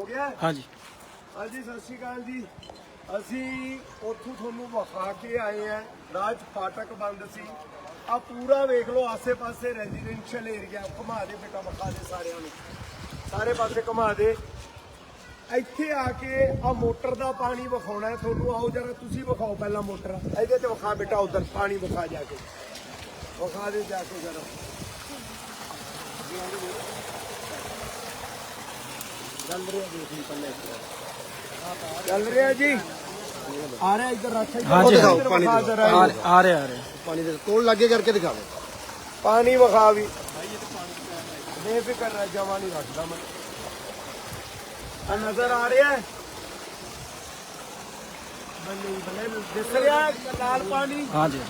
ਹੋ ਗਿਆ? ਹਾਂਜੀ। ਹਾਂਜੀ ਸਤਿ ਸ਼੍ਰੀ ਅਕਾਲ ਜੀ। ਅਸੀਂ ਉੱਥੋਂ ਤੁਹਾਨੂੰ ਵਿਖਾ ਕੇ ਆਏ ਆ ਰਾਜ ਫਾਟਕ ਬੰਦ ਸੀ। ਆ ਪੂਰਾ ਵੇਖ ਲਓ ਆਸੇ-ਪਾਸੇ ਰੈਜ਼ੀਡੈਂਸ਼ੀਅਲ ਏਰੀਆ ਘੁਮਾ ਦੇ ਬੇਟਾ ਵਿਖਾ ਦੇ ਸਾਰਿਆਂ ਨੂੰ। ਸਾਰੇ ਪਾਸੇ ਘੁਮਾ ਦੇ। ਇੱਥੇ ਆ ਕੇ ਆ ਮੋਟਰ ਦਾ ਪਾਣੀ ਵਿਖਾਉਣਾ ਤੁਹਾਨੂੰ। ਆਓ ਜਰਾ ਤੁਸੀਂ ਵਿਖਾਓ ਪਹਿਲਾਂ ਮੋਟਰ। ਇਹਦੇ ਤੇ ਵਿਖਾ ਬੇਟਾ ਉਧਰ ਪਾਣੀ ਵਿਖਾ ਜਾ ਕੇ। ਵਿਖਾ ਦੇ ਜਾ ਕੇ ਜਰਾ। ਚੱਲ ਰਿਹਾ ਜੀ ਆ ਰਿਹਾ ਇੱਧਰ ਰੱਖ ਇੱਧਰ ਹਾਂਜੀ, ਇੱਧਰ ਹਾਂਜੀ, ਵਿਖਾ ਪਾਣੀ ਜ਼ਰਾ ਆ ਰਿਹਾ ਆ ਰਿਹਾ। ਪਾਣੀ ਦੇ ਕੋਲ ਲੱਗੇ ਕਰਕੇ ਦਿਖਾ ਦੇ ਪਾਣੀ ਵਿਖਾ ਵੀ। ਬੇਫਿਕਰ ਰਹਿ ਜਮਾ ਨਹੀਂ ਰੱਖਦਾ ਮੈਂ। ਆ ਨਜ਼ਰ ਆ ਰਿਹਾ ਹੈ। ਬੱਲੇ ਬੱਲੇ ਦਿਸ ਰਿਹਾ ਹੈ ਲਾਲ ਪਾਣੀ। ਹਾਂਜੀ।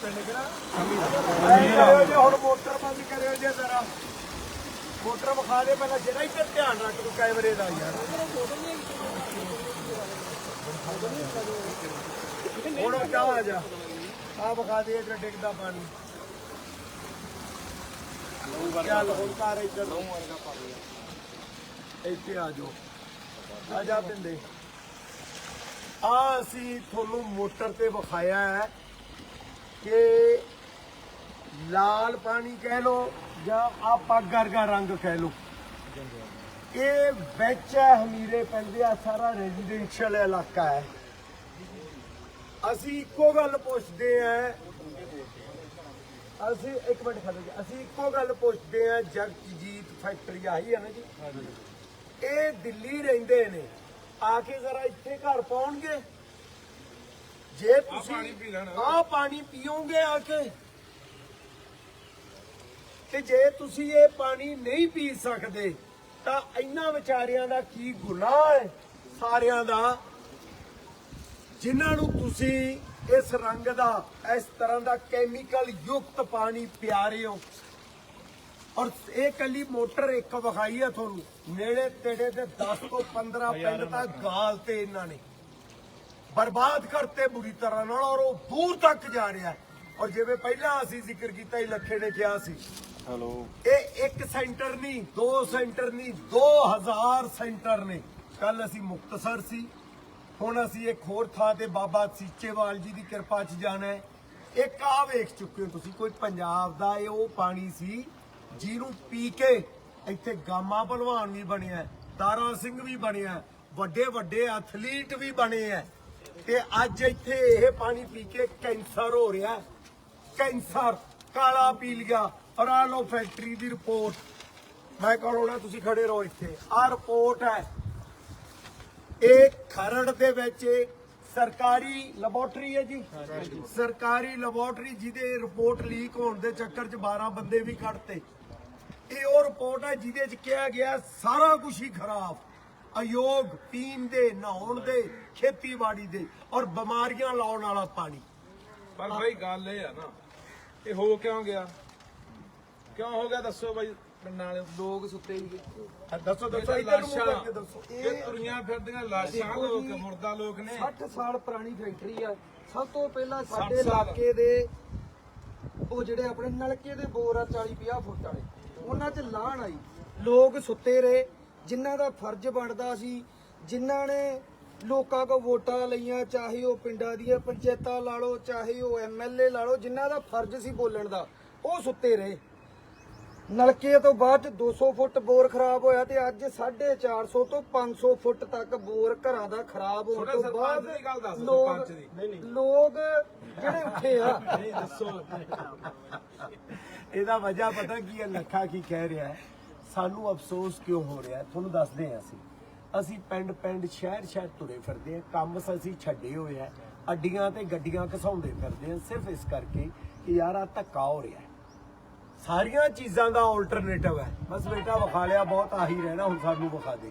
ਕਰਿਓ ਜੀ, ਹੁਣ ਮੋਟਰ ਬੰਦ ਕਰਿਓ ਜੀ ਜ਼ਰਾ। ਮੋਟਰ ਵਿਖਾ ਦੇ ਪਹਿਲਾਂ ਜਿਹੜਾ ਇੱਧਰ ਧਿਆਨ ਰੱਖ ਤੂੰ ਕੈਮਰੇ ਦਾ ਯਾਰ। ਹੁਣ ਉਹ ਆ ਜਾ। ਆ ਵਿਖਾ ਦੇ ਇੱਧਰ ਡਿੱਗਦਾ ਪਾਣੀ। ਚੱਲ ਹੁਣ ਤਾਰ ਇੱਧਰ। ਇੱਥੇ ਆ ਜਾਓ। ਆ ਜਾ ਪਿੰਦੇ ਆ ਅਸੀਂ ਤੁਹਾਨੂੰ ਮੋਟਰ ਤੇ ਵਿਖਾਇਆ ਹੈ। ਕਿ ਲਾਲ ਪਾਣੀ ਕਹਿ ਲੋ ਜਾਂ ਆਪਾਂ ਗਰਗਾ ਰੰਗ ਕਹਿ ਲੋ ਇਹ ਵਿੱਚ ਹੈ ਹਮੀਰੇ ਪੈਂਦੇ ਆ ਸਾਰਾ ਰੈਜ਼ੀਡੈਂਸ਼ੀਅਲ ਇਲਾਕਾ ਹੈ। ਅਸੀਂ ਇੱਕੋ ਗੱਲ ਪੁੱਛਦੇ ਆ। ਅਸੀਂ ਇੱਕ ਮਿੰਟ ਖੜੋ ਜੀ। ਅਸੀਂ ਇੱਕੋ ਗੱਲ ਪੁੱਛਦੇ ਆ ਜਗਜੀਤ ਫੈਕਟਰੀ ਆਹੀ ਹੈ ਨਾ ਜੀ। ਇਹ ਦਿੱਲੀ ਰਹਿੰਦੇ ਨੇ। ਆ ਕੇ ਜ਼ਰਾ ਇੱਥੇ ਘਰ ਪਾਉਣਗੇ? ਜੇ ਤੁਸੀਂ ਆਹ ਪਾਣੀ ਪੀਓਗੇ ਆ ਕੇ ਤੇ ਜੇ ਤੁਸੀਂ ਇਹ ਪਾਣੀ ਨਹੀਂ ਪੀ ਸਕਦੇ ਤਾਂ ਇਹਨਾਂ ਵਿਚਾਰਿਆਂ ਦਾ ਕੀ ਗੁਨਾਹ ਹੈ? ਸਾਰਿਆਂ ਦਾ। ਜਿਨ੍ਹਾਂ ਨੂੰ ਤੁਸੀਂ ਇਸ ਰੰਗ ਦਾ ਇਸ ਤਰ੍ਹਾਂ ਦਾ ਕੈਮੀਕਲ ਯੁਕਤ ਪਾਣੀ ਪਿਆ ਰਹੇ ਹੋ। ਔਰ ਇਹ ਕੱਲੀ ਮੋਟਰ ਇੱਕ ਵਿਖਾਈ ਹੈ ਤੁਹਾਨੂੰ। ਨੇੜੇ ਤੇੜੇ ਦੇ 10 ਤੋਂ 15 ਪਿੰਡ ਤਾਂ ਗਾਲ ਤੇ ਇਹਨਾਂ ਨੇ। ਬਰਬਾਦ ਕਰਤੇ ਬੁਰੀ ਤਰ੍ਹਾਂ ਨਾਲ ਔਰ ਉਹ ਦੂਰ ਤੱਕ ਜਾ ਰਿਹਾ। ਔਰ ਜਿਵੇਂ ਪਹਿਲਾਂ ਅਸੀਂ ਜ਼ਿਕਰ ਕੀਤਾ ਹੀ ਲੱਖੇ ਨੇ ਕਿਹਾ ਸੀ। ਹਲੋ। ਇਹ ਇੱਕ ਸੈਂਟਰ ਨਹੀਂ ਦੋ ਸੈਂਟਰ ਨਹੀਂ 2000 ਸੈਂਟਰ ਨੇ। ਕੱਲ ਅਸੀਂ ਮੁਕਤਸਰ ਸੀ। ਹੁਣ ਅਸੀਂ ਇੱਕ ਹੋਰ ਥਾਂ ਤੇ ਬਾਬਾ ਸੀਚੇਵਾਲ ਜੀ ਦੀ ਕਿਰਪਾ 'ਚ ਜਾਣਾ ਹੈ। ਇੱਕ ਆ ਵੇਖ ਚੁੱਕੇ ਹੋ ਤੁਸੀਂ ਕੋਈ ਪੰਜਾਬ ਦਾ ਇਹ ਉਹ ਪਾਣੀ ਸੀ ਜਿਹਨੂੰ ਪੀ ਕੇ ਇੱਥੇ ਗਾਮਾ ਭਲਵਾਨ ਵੀ ਬਣਿਆ ਤਾਰਾ ਸਿੰਘ ਵੀ ਬਣਿਆ ਵੱਡੇ ਵੱਡੇ ਐਥਲੀਟ ਵੀ ਬਣੇ ਆ ਤੇ ਅੱਜ ਇੱਥੇ ਇਹ ਪਾਣੀ ਪੀ ਕੇ ਕੈਂਸਰ ਹੋ ਰਿਹਾ। ਕੈਂਸਰ, ਕਾਲਾ ਪੀ ਲਿਆ ਔਰ ਆਹ ਲੋ ਫੈਕਟਰੀ ਦੀ ਰਿਪੋਰਟ। ਮੈਂ ਕਹਣਾ ਤੁਸੀਂ ਖੜੇ ਰਹੋ ਇੱਥੇ। ਆਹ ਰਿਪੋਰਟ ਹੈ। ਇਹ ਖਰੜ ਦੇ ਵਿੱਚ ਸਰਕਾਰੀ ਲੈਬੋਰਟਰੀ ਹੈ ਜੀ। ਸਰਕਾਰੀ ਲੈਬੋਰਟਰੀ ਜਿਹਦੇ ਰਿਪੋਰਟ ਲੀਕ ਹੋਣ ਦੇ ਚੱਕਰ 'ਚ 12 ਬੰਦੇ ਵੀ ਕੱਢਤੇ। ਇਹ ਉਹ ਰਿਪੋਰਟ ਹੈ ਜਿਹਦੇ 'ਚ ਕਿਹਾ ਗਿਆ ਸਾਰਾ ਕੁਝ ਹੀ ਖਰਾਬ। ਅਯੋਗ ਪੀਣ ਦੇ ਨਹਾਉਣ ਦੇ ਖੇਤੀਬਾੜੀ ਦੇ ਔਰ ਬਿਮਾਰੀਆਂ ਲਾਉਣ ਵਾਲਾ ਪਾਣੀ। ਪਰ ਭਾਈ ਗੱਲ ਇਹ ਆ ਨਾ ਇਹ ਹੋ ਕਿਉਂ ਗਿਆ? ਕਿਉਂ ਹੋ ਗਿਆ ਦੱਸੋ ਭਾਈ ਪਿੰਡਾਂ ਵਾਲੇ ਲੋਕ ਸੁੱਤੇ ਹੀ ਆ ਦੱਸੋ ਦੱਸੋ ਇੱਧਰ ਨੂੰ ਮੂੰਹ ਕਰਕੇ ਦੱਸੋ। ਇਹ ਤੁਰੀਆਂ ਫਿਰਦੀਆਂ ਲਾਸ਼ਾਂ ਲੋਕ ਮੁਰਦਾ ਲੋਕ ਨੇ। 60 ਸਾਲ ਪੁਰਾਣੀ ਫੈਕਟਰੀ ਆ। ਸਭ ਤੋਂ ਪਹਿਲਾਂ 60 ਸਾਡੇ। ਇਲਾਕੇ ਦੇ ਉਹ ਜਿਹੜੇ ਆਪਣੇ ਨਲਕੇ ਦੇ ਬੋਰ ਆ 40 50 ਫੁੱਟ ਵਾਲੇ ਉਹਨਾਂ 'ਚ ਲਾਹਣ ਆਈ। ਲੋਕ ਸੁੱਤੇ ਰਹੇ। ਜਿਨ੍ਹਾਂ ਦਾ ਫਰਜ਼ ਬਣਦਾ ਸੀ ਜਿਨ੍ਹਾਂ ਨੇ ਲੋਕਾਂ ਕੋ ਵੋਟਾਂ ਲਈਆਂ ਚਾਹੇ ਉਹ ਪਿੰਡਾਂ ਦੀਆਂ ਪੰਚਾਇਤਾਂ ਲਾ ਲਓ ਚਾਹੇ ਉਹ ਐਮਐਲਏ ਲਾ ਲਓ ਜਿਨ੍ਹਾਂ ਦਾ ਫਰਜ਼ ਸੀ ਬੋਲਣ ਦਾ ਉਹ ਸੁੱਤੇ ਰਹੇ। ਨਲਕੇ ਤੋਂ ਬਾਅਦ 'ਚ 200 ਫੁੱਟ ਬੋਰ ਖਰਾਬ ਹੋਇਆ ਤੇ ਅੱਜ 450 ਤੋਂ 500 ਫੁੱਟ ਤੱਕ ਬੋਰ ਘਰਾਂ ਦਾ ਖਰਾਬ ਹੋਣ ਤੋਂ ਬਾਅਦ ਦੀ ਗੱਲ ਦੱਸ, ਲੋਕ। ਲੋਕ ਜਿਹੜੇ ਉੱਠੇ ਆ। ਇਹਦਾ ਵਜ੍ਹਾ ਪਤਾ ਕੀ ਹੈ ਲੱਖਾ ਕੀ ਕਹਿ ਰਿਹਾ ਹੈ। ਸਾਨੂੰ ਅਫਸੋਸ ਕਿਉਂ ਹੋ ਰਿਹਾ ਤੁਹਾਨੂੰ ਦੱਸਦੇ ਹਾਂ ਅਸੀਂ। ਅਸੀਂ ਪਿੰਡ ਪਿੰਡ, ਸ਼ਹਿਰ ਸ਼ਹਿਰ ਤੁਰੇ ਫਿਰਦੇ ਹਾਂ। ਕੰਮ ਅਸੀਂ ਛੱਡੇ ਹੋਏ ਆ ਅੱਡੀਆਂ ਤੇ ਗੱਡੀਆਂ ਘਸਾਉਂਦੇ ਫਿਰਦੇ ਹਾਂ। ਸਿਰਫ ਇਸ ਕਰਕੇ ਕਿ ਯਾਰ ਆ ਧੱਕਾ ਹੋ ਰਿਹਾ ਸਾਰੀਆਂ ਚੀਜ਼ਾਂ ਦਾ ਆਲਟਰਨੇਟਿਵ ਹੈ। ਬਸ ਬੇਟਾ, ਵਿਖਾ ਲਿਆ ਬਹੁਤ, ਆਹੀ ਰਹਿਣਾ ਹੁਣ ਸਾਨੂੰ ਵਿਖਾ ਦੇ।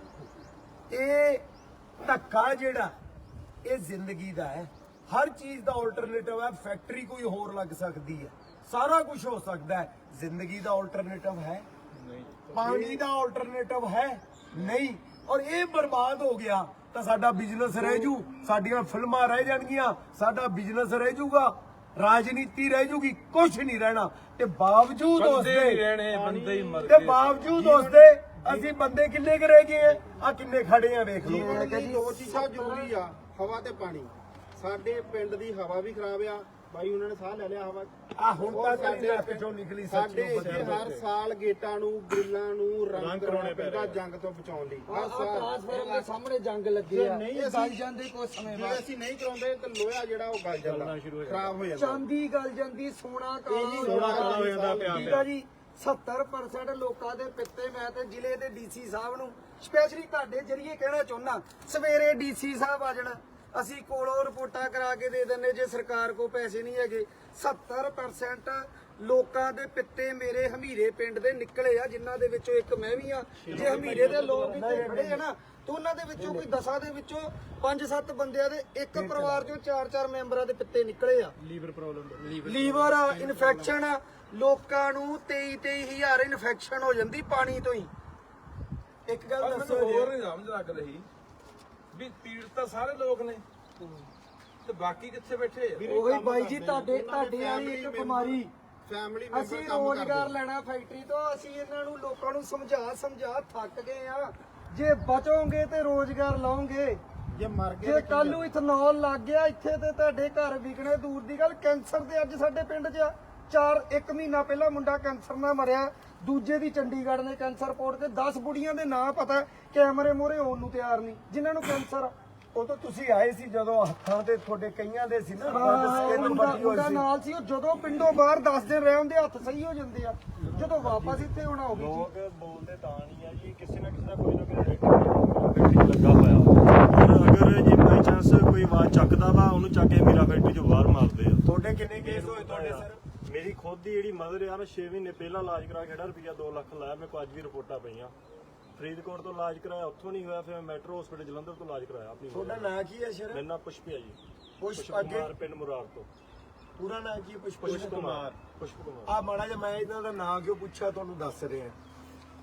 ਇਹ ਧੱਕਾ ਜਿਹੜਾ, ਇਹ ਜ਼ਿੰਦਗੀ ਦਾ ਹੈ। ਹਰ ਚੀਜ਼ ਦਾ ਆਲਟਰਨੇਟਿਵ ਹੈ। ਫੈਕਟਰੀ ਕੋਈ ਹੋਰ ਲੱਗ ਸਕਦੀ ਹੈ। ਸਾਰਾ ਕੁਝ ਹੋ ਸਕਦਾ ਹੈ। ਜ਼ਿੰਦਗੀ ਦਾ ਆਲਟਰਨੇਟਿਵ ਹੈ। ਪਾਣੀ ਦਾ ਆਲਟਰਨੇਟਿਵ ਹੈ ਨਹੀਂ। ਔਰ ਇਹ ਬਰਬਾਦ ਹੋ ਗਿਆ ਤਾਂ ਸਾਡਾ ਬਿਜ਼ਨਸ ਰਹਿ ਜੂ। ਸਾਡੀਆਂ ਫਿਲਮਾਂ ਰਹਿ ਜਾਣਗੀਆਂ ਸਾਡਾ ਬਿਜ਼ਨਸ ਰਹਿ ਜੂਗਾ। ਰਾਜਨੀਤੀ ਰਹਿ ਜੂਗੀ ਕੁਝ ਨਹੀਂ ਰਹਿਣਾ। ਤੇ ਬਾਵਜੂਦ ਉਸ ਬੰਦੇ ਨਹੀਂ ਦੇ ਰਹਿਣੇ ਬੰਦੇ ਹੀ ਮਰ ਤੇ ਗਏ। ਬਾਵਜੂਦ ਉਸ ਦੇ ਅਸੀਂ ਬੰਦੇ ਕਿੰਨੇ ਕੁ ਰਹਿ ਗਏ ਆ? ਆ ਕਿੰਨੇ ਖੜੇ ਆ ਵੇਖ ਲਓ। ਜੀਵਨ ਲਈ ਦੋ ਚੀਜ਼ਾਂ ਜ਼ਰੂਰੀ ਆ ਹਵਾ ਤੇ ਪਾਣੀ। ਸਾਡੇ ਪਿੰਡ ਦੀ ਹਵਾ ਵੀ ਖਰਾਬ ਆ। ਬਾਈ ਉਹਨਾਂ ਨੇ ਸਾਹ ਲੈ ਲਿਆ ਹਵਾ। ਆ ਹੁਣ ਤੱਕ ਸਾਡੇ ਚੋਂ ਨਿਕਲੀ ਸਾਡੇ ਇੱਥੇ ਹਰ ਸਾਲ ਗੇਟਾਂ ਨੂੰ ਗ੍ਰਿਲਾਂ ਨੂੰ ਰੰਗ ਕਰਾਉਣੇ ਪੈਂਦਾ ਜੰਗ ਤੋਂ ਬਚਾਉਣ ਲਈ। ਹਰ ਸਾਲ। ਟ੍ਰਾਂਸਫਾਰਮਰ ਦੇ ਸਾਹਮਣੇ ਜੰਗ ਲੱਗੇ ਆ। ਨਹੀਂ ਇਹ ਗਲ ਜਾਂਦੇ ਕੁਝ ਸਮੇਂ ਜੇ ਬਾਅਦ। ਅਸੀਂ ਨਹੀਂ ਕਰਾਉਂਦੇ ਤਾਂ ਲੋਹਾ ਜਿਹੜਾ ਉਹ ਗਲ ਜਾਂਦਾ। ਖਰਾਬ ਹੋ ਜਾਂਦਾ। ਚਾਂਦੀ ਗਲ ਜਾਂਦੀ ਸੋਨਾ ਕਾਲਾ ਸੋਨਾ ਕਾਲਾ ਹੋ ਜਾਂਦਾ ਜਾਂਦਾ ਠੀਕ ਆ ਜੀ 70% ਲੋਕਾਂ ਦੇ ਪਿੱਤੇ ਮੈਂ ਤੇ ਜ਼ਿਲ੍ਹੇ ਦੇ ਡੀਸੀ ਸਾਹਿਬ ਨੂੰ। ਸਪੈਸ਼ਲੀ ਤੁਹਾਡੇ ਜਰੀਏ ਕਹਿਣਾ ਚਾਹੁੰਦਾ ਸਵੇਰੇ ਡੀਸੀ ਸਾਹਿਬ ਆ ਜਾਣਾ। ਅਸੀਂ ਕੋਲੋਂ ਰਿਪੋਰਟਾਂ ਕਰਾ ਕੇ ਦੇ ਦਿੰਨੇ ਜੇ ਸਰਕਾਰ ਕੋ ਪੈਸੇ ਨਹੀਂ ਹੈਗੇ। 70% ਲੋਕਾਂ ਦੇ ਪਿੱਤੇ ਮੇਰੇ ਹਮੀਰੇ ਪਿੰਡ ਦੇ ਨਿਕਲੇ ਆ ਜਿਨ੍ਹਾਂ ਦੇ ਵਿੱਚੋਂ ਇੱਕ ਮੈਂ ਵੀ ਆ। ਜੇ ਹਮੀਰੇ ਦੇ ਲੋਕ ਇੱਥੇ ਖੜੇ ਆ ਨਾ ਤੇ ਉਹਨਾਂ ਦੇ ਵਿੱਚੋਂ ਕੋਈ ਦਸਾਂ ਦੇ ਵਿੱਚੋਂ 5-7 ਬੰਦਿਆਂ ਦੇ ਇੱਕ ਪਰਿਵਾਰ ਚੋਂ 4-4 ਮੈਂਬਰਾਂ ਦੇ ਪਿੱਤੇ ਨਿਕਲੇ ਆ। ਲੀਵਰ ਪ੍ਰੋਬਲਮ ਲੀਵਰ ਇਨਫੈਕਸ਼ਨ ਲੋਕਾਂ ਨੂੰ 23 ਹਜ਼ਾਰ ਇਨਫੈਕਸ਼ਨ ਹੋ ਜਾਂਦੀ ਪਾਣੀ ਤੋਂ ਹੀ। ਇੱਕ ਗੱਲ ਦੱਸੋ ਹੋਰ ਨਹੀਂ ਸਮਝ ਲੱਗ ਰਹੀ। ਵੀ ਪੀੜ ਤਾਂ ਸਾਰੇ ਲੋਕ ਨੇ। ਤੇ ਬਾਕੀ ਕਿੱਥੇ ਬੈਠੇ ਆ? ਉਹੀ ਬਾਈ ਜੀ ਤੁਹਾਡੇ ਤੁਹਾਡੇ ਵਾਲੀ ਇੱਕ ਬਿਮਾਰੀ ਫੈਮਿਲੀ ਅਸੀਂ ਰੋਜ਼ਗਾਰ ਲੈਣਾ ਫੈਕਟਰੀ ਤੋਂ ਅਸੀਂ ਇਹਨਾਂ ਨੂੰ ਲੋਕਾਂ ਨੂੰ ਸਮਝਾ ਸਮਝਾ ਥੱਕ ਗਏ ਆ। ਜੇ ਬਚੋਗੇ ਤੇ ਰੋਜ਼ਗਾਰ ਲਾਓਗੇ। ਜੇ ਮਰ ਗਏ ਜੇ ਕੱਲ ਨੂੰ ਇਥਨੋਲ ਲੱਗ ਗਿਆ ਇੱਥੇ ਤੇ ਤੁਹਾਡੇ ਘਰ ਵਿਕਣੇ ਦੂਰ ਦੀ ਗੱਲ ਕੈਂਸਰ ਦੇ ਅੱਜ ਸਾਡੇ ਪਿੰਡ 'ਚ ਆ। ਚਾਰ ਇੱਕ ਮਹੀਨਾ ਪਹਿਲਾਂ ਮੁੰਡਾ ਕੈਂਸਰ ਨਾਲ ਮਰਿਆ। ਦੂਜੇ ਦੀ ਚੰਡੀਗੜ੍ਹ ਨੇ ਕੈਂਸਰ ਰਿਪੋਰਟ ਤੇ 10 ਬੁੜੀਆਂ ਦੇ ਨਾਂ ਪਤਾ ਕੈਮਰੇ ਮੋਰੇ ਹੋਣ ਨੂੰ ਤਿਆਰ ਨਹੀਂ। ਜਿਨ੍ਹਾਂ ਨੂੰ ਕੈਂਸਰ। ਉਹ ਤਾਂ ਤੁਸੀਂ ਆਏ ਸੀ ਜਦੋਂ ਹੱਥਾਂ ਤੇ ਤੁਹਾਡੇ ਕਈਆਂ ਦੇ ਸੀ ਨਾ ਹਾਂ, ਸਕਿਨ ਵੱਡੀ ਹੋਈ ਸੀ। ਨਾਲ ਸੀ ਉਹ ਜਦੋਂ ਪਿੰਡੋਂ ਬਾਹਰ 10 ਦਿਨ ਰਹਿ ਹੁੰਦੇ ਹੱਥ ਸਹੀ ਹੋ ਜਾਂਦੇ ਆ। ਜਦੋਂ ਵਾਪਸ ਇੱਥੇ ਆਉਣਾ ਹੋਵੇ ਜੀ। ਲੋਕ ਬੋਲਦੇ ਤਾਂ ਨਹੀਂ ਆ ਜੀ ਕਿਸੇ ਨਾ ਕਿਸੇ ਦਾ ਕੋਈ ਨਾ ਕੋਈ ਲੱਗਾ ਹੋਇਆ। ਅਗਰ ਜੇ ਬਾਈ ਚਾਂਸ ਕੋਈ ਆਵਾਜ਼ ਚੱਕਦਾ ਵਾ ਉਹਨੂੰ ਚੱਕ ਕੇ ਮੇਰਾ ਫੈਕਟਰੀ ਚੋਂ ਬਾਹਰ ਮਾਰਦੇ ਆ ਤੁਹਾਡੇ ਕਿੰਨੇ ਕੇਸ ਹੋਏ ਤੁਹਾਡੇ ਸਰ ਮੇਰੀ ਖੁਦ ਦੀ ਜਿਹੜੀ ਮਦਰ ਆ ਮੈਂ 6 ਮਹੀਨੇ ਪਹਿਲਾਂ ਇਲਾਜ ਕਰਾ ਕੇ 1.5 ਰੁਪਿਆ 2 ਲੱਖ ਲਾਇਆ ਮੇਰੇ ਕੋਲ ਅੱਜ ਵੀ ਰਿਪੋਰਟਾਂ ਪਈਆਂ। ਫਰੀਦਕੋਟ ਤੋਂ ਇਲਾਜ ਕਰਾਇਆ ਉੱਥੋਂ ਨਹੀਂ ਹੋਇਆ ਫਿਰ ਮੈਂ ਮੈਟਰੋ ਹਸਪੀਟਲ ਜਲੰਧਰ ਤੋਂ ਇਲਾਜ ਕਰਾਇਆ ਆਪਣੀ ਤੁਹਾਡਾ ਨਾਂ ਕੀ ਹੈ ਸ਼ਰ ਮੇਰਾ ਨਾਮ ਪੁਸ਼ਪਿਆ ਜੀ। ਪੁਸ਼ਪ ਪੁਸ਼ਪ ਅੱਗੇ? ਕੁਮਾਰ ਪਿੰਡ ਮੁਰਾਰ ਤੋਂ। ਪੂਰਾ ਨਾਂ ਕੀ ਹੈ? ਪੁਸ਼ਪ ਪੁਸ਼ਪ ਕੁਮਾਰ। ਪੁਸ਼ਪ ਕੁਮਾਰ। ਆ ਮਾੜਾ ਜਿਹਾ ਮੈਂ ਇਹਨਾਂ ਦਾ ਨਾਂ ਕਿਉਂ ਪੁੱਛਿਆ ਤੁਹਾਨੂੰ ਦੱਸ ਰਿਹਾ।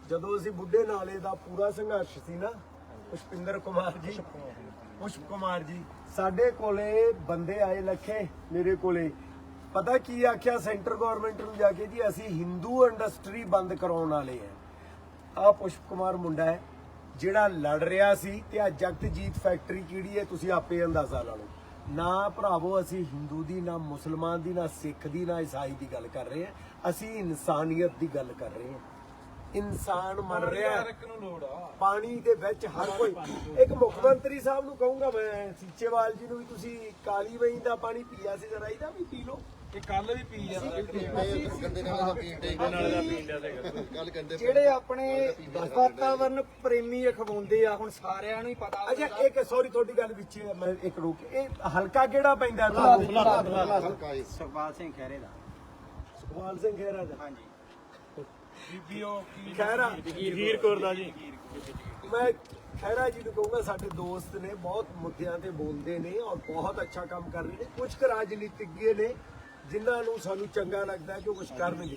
ਜਦੋਂ ਅਸੀਂ ਬੁੱਢੇ ਨਾਲੇ ਦਾ ਪੂਰਾ ਸੰਘਰਸ਼ ਸੀ ਨਾ ਪੁਸ਼ਪਿੰਦਰ ਕੁਮਾਰ ਜੀ। ਪੁਸ਼ਪ ਕੁਮਾਰ ਜੀ ਸਾਡੇ ਕੋਲੇ ਬੰਦੇ ਆਏ ਲੱਖੇ ਮੇਰੇ ਕੋਲੇ। ਪਤਾ ਕੀ ਆਖਿਆ ਸੈਂਟਰ ਗਵਰਨਮੈਂਟ ਨੂੰ ਜਾ ਕੇ ਜੀ? ਅਸੀਂ ਹਿੰਦੂ ਇੰਡਸਟਰੀ ਬੰਦ ਕਰਾਉਣ ਵਾਲੇ ਆ। ਆ ਪੁਸ਼ਪ ਕੁਮਾਰ ਮੁੰਡਾ ਹੈ ਜਿਹੜਾ ਲੜ ਰਿਹਾ ਸੀ ਤੇ ਆ ਜਗਤਜੀਤ ਫੈਕਟਰੀ ਕਿਹੜੀ ਹੈ ਤੁਸੀਂ ਆਪੇ ਅੰਦਾਜ਼ਾ ਲਾ ਲਓ। ਨਾ ਭਰਾਵੋ ਅਸੀਂ ਹਿੰਦੂ ਦੀ ਨਾ ਮੁਸਲਮਾਨ ਦੀ ਨਾ ਸਿੱਖ ਦੀ ਨਾ ਈਸਾਈ ਦੀ ਗੱਲ ਕਰ ਰਹੇ ਹਾਂ। ਅਸੀਂ ਇਨਸਾਨੀਅਤ ਦੀ ਗੱਲ ਕਰ ਰਹੇ ਹਾਂ। ਇਨਸਾਨ ਮਰ ਰਿਹਾ। ਪਾਣੀ ਦੇ ਵਿੱਚ ਹਰ ਕੋਈ ਇੱਕ ਮੁੱਖ ਮੰਤਰੀ ਸਾਹਿਬ ਨੂੰ ਕਹੂੰਗਾ ਮੈਂ ਸੀਚੇਵਾਲ ਜੀ ਨੂੰ ਵੀ ਤੁਸੀਂ ਕਾਲੀ ਵਹੀਂ ਦਾ ਪਾਣੀ ਪੀਆ ਸੀ ਜਰਾ ਇਹਦਾ ਵੀ ਪੀ ਲਓ। ਇਹ ਕੱਲ ਵੀ ਪੀ ਜਾਂਦਾ ਗੰਦੇ ਨਾਲੇ ਦਾ ਪੀਣ ਦੇ ਗੱਲ ਕਰਦੇ ਜਿਹੜੇ ਆਪਣੇ ਵਾਤਾਵਰਨ ਪ੍ਰੇਮੀ ਅਖਵਾਉਂਦੇ ਆ ਹੁਣ ਸਾਰਿਆਂ ਨੂੰ ਹੀ ਪਤਾ ਅੱਛਾ ਇੱਕ ਸੌਰੀ ਤੁਹਾਡੀ ਗੱਲ ਵਿੱਚ ਮੈਂ ਇੱਕ ਰੁਕ ਇਹ ਹਲਕਾ ਕਿਹੜਾ ਪੈਂਦਾ ਤੁਹਾਨੂੰ ਹਲਕਾ ਇਹ। ਸੁਖਪਾਲ ਸਿੰਘ ਖਹਿਰੇ ਦਾ। ਸੁਖਵਾਲ ਸਿੰਘ ਖਹਿਰਾ ਦਾ। ਹਾਂਜੀ। ਕੌਰ ਦਾ ਜੀ। ਮੈਂ ਖਹਿਰਾ ਜੀ ਨੂੰ ਕਹੂੰਗਾ ਸਾਡੇ ਦੋਸਤ ਨੇ ਬਹੁਤ ਮੁੱਦਿਆਂ ਤੇ ਬੋਲਦੇ ਨੇ ਔਰ ਬਹੁਤ ਅੱਛਾ ਕੰਮ ਕਰ ਰਹੇ ਨੇ। ਕੁਝ ਰਾਜਨੀਤਿਗਏ ਨੇ ਜਿਨ੍ਹਾਂ ਨੂੰ ਸਾਨੂੰ ਚੰਗਾ ਲੱਗਦਾ ਕਿ ਉਹ ਕੁਝ ਕਰਨਗੇ।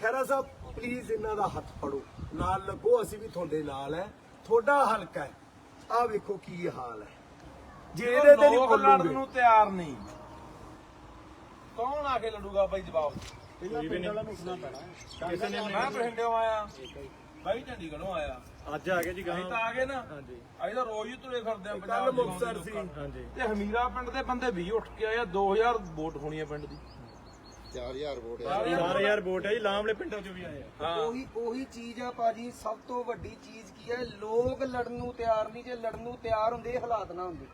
ਖਹਿਰਾ ਸਾਹਿਬ ਪਲੀਜ਼ ਇਹਨਾਂ ਦਾ ਹੱਥ ਫੜੋ। ਨਾਲ ਲੱਗੋ ਅਸੀਂ ਵੀ ਤੁਹਾਡੇ ਨਾਲ ਹੈ। ਤੁਹਾਡਾ ਹਲਕਾ ਹੈ। ਆਹ ਵੇਖੋ ਕੀ ਹਾਲ ਹੈ। ਜੇ ਇਹਦੇ ਤੇ ਨਹੀਂ ਲੜਨ ਨੂੰ ਤਿਆਰ ਨਹੀਂ। ਕੌਣ ਆ ਕੇ ਲੜੂਗਾ ਬਾਈ ਜਵਾਬ? ਕੋਈ ਵੀ ਨਹੀਂ। ਕਿਸੇ ਨੇ ਮੈਂ ਬਠਿੰਡਿਓਂ ਆਇਆ ਬਾਈ ਚੰਡੀਗੜ੍ਹੋਂ ਆਇਆ। ਅੱਜ ਆ ਗਏ ਜੀ ਗਾਂ ਅਸੀਂ ਤਾਂ ਆ ਗਏ ਨਾ। ਹਾਂਜੀ। ਅਸੀਂ ਤਾਂ ਰੋਜ਼ ਹੀ ਤੁਰੇ ਫਿਰਦੇ ਆ ਕੱਲ ਪੰਜਾਬ ਦੇ ਮੁਕਤਸਰ ਸੀ। ਹਾਂਜੀ। ਤੇ ਹਮੀਰਾ ਪਿੰਡ ਦੇ ਬੰਦੇ 20 ਉੱਠ ਕੇ ਆਏ ਆ 2000 ਵੋਟ ਹੋਣੀ ਆ ਪਿੰਡ ਦੀ। 4000 ਵੋਟ ਆ। 4000 ਵੋਟ ਹੈ ਜੀ ਲਾਮਲੇ ਪਿੰਡਾਂ ਚੋਂ ਵੀ ਆਏ ਆ। ਹਾਂ। ਉਹੀ ਉਹੀ ਚੀਜ਼ ਆ ਭਾਜੀ ਸਭ ਤੋਂ ਵੱਡੀ ਚੀਜ਼ ਕੀ ਹੈ ਲੋਕ ਲੜਨ ਨੂੰ ਤਿਆਰ ਨਹੀਂ ਜੇ ਲੜਨ ਨੂੰ ਤਿਆਰ ਹੁੰਦੇ ਇਹ ਹਾਲਾਤ ਨਾ ਹੁੰਦੇ।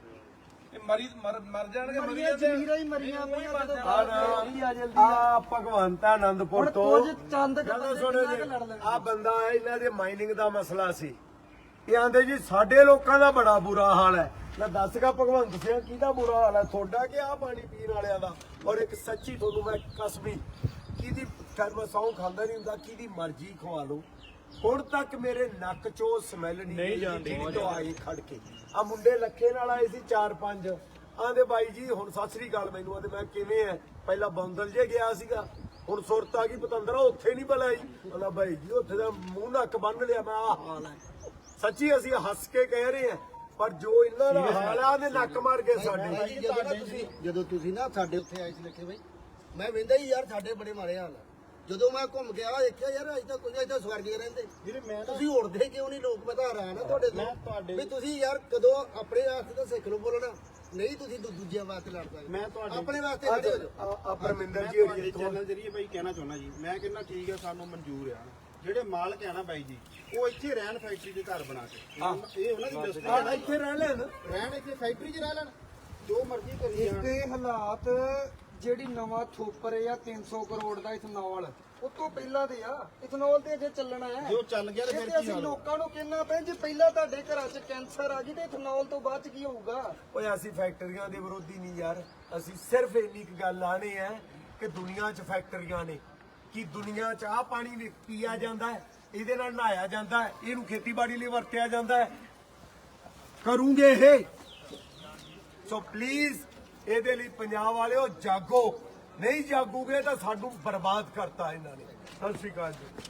ਇਹ ਮਰੀ ਮਰ ਮਰ ਜਾਣਗੇ ਮਰੀ ਮਰੀਆਂ ਜਾਂਦੇ ਜ਼ਮੀਰਾਂ ਹੀ ਮਰੀਆਂ ਪਈਆਂ ਜਦੋਂ ਆ। ਬਾਹਰ ਨਾ ਆਉਂਦੀ ਆ ਜਲਦੀ ਆ। ਭਗਵੰਤ ਆਨੰਦਪੁਰ ਹੁਣ ਤੋਂ। ਕੁਝ ਚੰਦ ਕੁ ਗੱਲ ਬੰਦੇ ਸੁਣੋ ਕਿੰਨਾ ਕੁ ਲੜ ਜੀ ਲੈਣਗੇ? ਆ ਬੰਦਾ ਹੈ ਇਹਨਾਂ ਦੇ ਮਾਈਨਿੰਗ ਦਾ ਮਸਲਾ ਸੀ। ਇਹ ਆਂਦੇ ਜੀ ਸਾਡੇ ਲੋਕਾਂ ਦਾ ਬੜਾ ਬੁਰਾ ਹਾਲ ਹੈ। ਮੈਂ ਦੱਸਗਾ ਭਗਵੰਤ ਸਿੰਘ ਕਿਹਦਾ ਬੁਰਾ ਹਾਲ ਹੈ? ਤੁਹਾਡਾ ਕਿ ਆ ਪਾਣੀ ਪੀਣ ਵਾਲਿਆਂ ਦਾ? ਔਰ ਇੱਕ ਸੱਚੀ ਤੁਹਾਨੂੰ ਮੈਂ ਕਸਮੀ ਕਿਹਦੀ ਕਰਮ ਸੌਂ ਖਾਂਦਾ ਨਹੀਂ ਹੁੰਦਾ ਕਿਹਦੀ ਮਰਜ਼ੀ ਖਵਾ ਲਓ। ਹੁਣ ਤੱਕ ਮੇਰੇ ਨੱਕ ਚੋਂ ਸਮੈਲ ਨਹੀਂ ਜਾਂਦੀ। ਜਿਹੜੀ ਤੋਂ ਆਈ ਖੜ ਕੇ। ਆ ਮੁੰਡੇ ਲੱਖੇ ਨਾਲ ਆਏ ਸੀ 4-5 ਆਂਦੇ ਬਾਈ ਜੀ ਹੁਣ ਸਤਿ ਸ੍ਰੀ ਅਕਾਲ ਮੈਨੂੰ। ਆਂਦੇ ਮੈਂ ਕਿਵੇਂ ਐ ਪਹਿਲਾਂ ਬੰਦਲ ਜੇ ਗਿਆ ਸੀਗਾ ਹੁਣ ਸੁਰਤ ਆ ਗਈ ਪਤੰਦਰਾ ਉੱਥੇ ਨਹੀਂ ਬਲਾਈ। ਆਂਦਾ ਬਾਈ ਜੀ ਉੱਥੇ ਦਾ ਮੂੰਹ ਨੱਕ ਬੰਨ ਲਿਆ ਮੈਂ ਆ ਹਾਲ ਹੈ ਸੱਚੀ ਅਸੀਂ ਹੱਸ ਕੇ ਕਹਿ ਰਹੇ ਆ ਪਰ ਜੋ ਇਹਨਾਂ ਦਾ ਹਾਲ ਆ ਉਹਦੇ ਨੱਕ ਮਾਰ ਕੇ ਸਾਡੇ ਜਦੋਂ ਤੁਸੀਂ ਜਦੋਂ ਤੁਸੀਂ ਨਾ ਸਾਡੇ ਉੱਥੇ ਆਏ ਸੀ ਲੱਖੇ ਬਾਈ ਮੈਂ ਵੇਂਦਾ ਹੀ ਯਾਰ ਸਾਡੇ ਬੜੇ ਮਾਰੇ ਹਾਲ ਆ। ਜਦੋਂ ਮੈਂ ਘੁੰਮ ਕੇ ਆ ਦੇਖਿਆ ਯਾਰ ਅਜ ਤੱਕ ਕੋਈ ਅਜ ਤੱਕ ਸਵਰਗੇ ਰਹਿੰਦੇ। ਵੀਰੇ ਮੈਂ ਨਾ ਤੁਸੀਂ ਉੜਦੇ ਕਿਉਂ ਨਹੀਂ? ਲੋਕ ਪਤਾ ਹੈਰਾਨ ਆ ਤੁਹਾਡੇ ਮੈਂ ਤੁਹਾਡੇ- ਵੀ ਤੁਸੀਂ ਯਾਰ ਕਦੋਂ ਆਪਣੇ ਵਾਸਤੇ ਤਾਂ ਸਿੱਖ ਲਓ ਬੋਲਣਾ। ਨਹੀਂ ਤੁਸੀਂ ਦੂ- ਦੂਜਿਆਂ ਵਾਸਤੇ ਲੜ ਸਕਦੇ ਮੈਂ ਤੁਹਾਡੇ- ਆਪਣੇ ਵਾਸਤੇ ਖੜੇ ਹੋ ਜਾਓ। ਆ ਪਰਮਿੰਦਰ ਜੀ ਹੋਰੀ ਇੱਥੋਂ। ਚੈਨਲ ਜਰੀਏ ਬਾਈ ਕਹਿਣਾ ਚਾਹੁੰਦਾ ਜੀ। ਮੈਂ ਕਹਿੰਦਾ ਠੀਕ ਹੈ ਸਾਨੂੰ ਮਨਜ਼ੂਰ ਆ। ਜਿਹੜੇ ਮਾਲਕ ਆ ਨਾ ਬਾਈ ਜੀ ਉਹ ਇੱਥੇ ਰਹਿਣ ਫੈਕਟਰੀ ਦੇ ਘਰ ਬਣਾ ਕੇ। ਇਹ ਉਹਨਾਂ ਦੀ ਇੰਡਸਟਰੀ ਆ ਇੱਥੇ ਰਹਿ ਲੈਣ। ਰਹਿਣ ਇੱਥੇ ਫੈਕਟਰੀ 'ਚ ਰਹਿ ਲੈਣ। ਜੋ ਮਰਜ਼ੀ ਕਰੀ ਜਾਣ ਇਹ ਹਾਲਾਤ ਜਿਹੜੀ ਨਵਾਂ ਥੋਪਰ ਆ 300 ਕਰੋੜ ਦਾ ਇਥਨੋਲ। ਉਹ ਤੋਂ ਪਹਿਲਾਂ ਦੇ ਆ। ਇਥਨੋਲ ਤੇ ਅਜੇ ਚੱਲਣਾ ਹੈ। ਜੋ ਚੱਲ ਗਿਆ ਤੇ ਫਿਰ ਕੀ ਅਸੀਂ ਹਾਲ ਲੋਕਾਂ ਨੂੰ ਕਹਿਣਾ ਪਏ ਜੇ ਪਹਿਲਾਂ ਤੁਹਾਡੇ ਘਰਾਂ 'ਚ ਕੈਂਸਰ ਆ ਗਈ ਤੇ ਇਥਨੋਲ ਤੋਂ ਬਾਅਦ 'ਚ ਕੀ ਹੋਊਗਾ? ਓਏ ਅਸੀਂ ਫੈਕਟਰੀਆਂ ਦੇ ਵਿਰੋਧੀ ਨਹੀਂ ਯਾਰ। ਅਸੀਂ ਸਿਰਫ ਇੰਨੀ ਕੁ ਗੱਲ ਆਣੇ ਆ ਕਿ ਦੁਨੀਆ 'ਚ ਫੈਕਟਰੀਆਂ ਨੇ। ਕਿ ਦੁਨੀਆ 'ਚ ਆ ਪਾਣੀ ਵੀ ਪੀਆ ਜਾਂਦਾ ਹੈ ਇਹਦੇ ਨਾਲ ਨਹਾਇਆ ਜਾਂਦਾ ਹੈ ਇਹਨੂੰ ਖੇਤੀਬਾੜੀ ਲਈ ਵਰਤਿਆ ਜਾਂਦਾ ਹੈ। ਕਰੂੰਗੇ ਇਹ। ਸੋ ਪਲੀਜ਼ ਇਹਦੇ ਲਈ ਪੰਜਾਬ ਵਾਲਿਓ ਜਾਗੋ। ਨਹੀਂ ਜਾਗੂਗੇ ਤਾਂ ਸਾਨੂੰ ਬਰਬਾਦ ਕਰਤਾ ਇਹਨਾਂ ਨੇ। ਸਤਿ ਸ਼੍ਰੀ ਅਕਾਲ ਜੀ।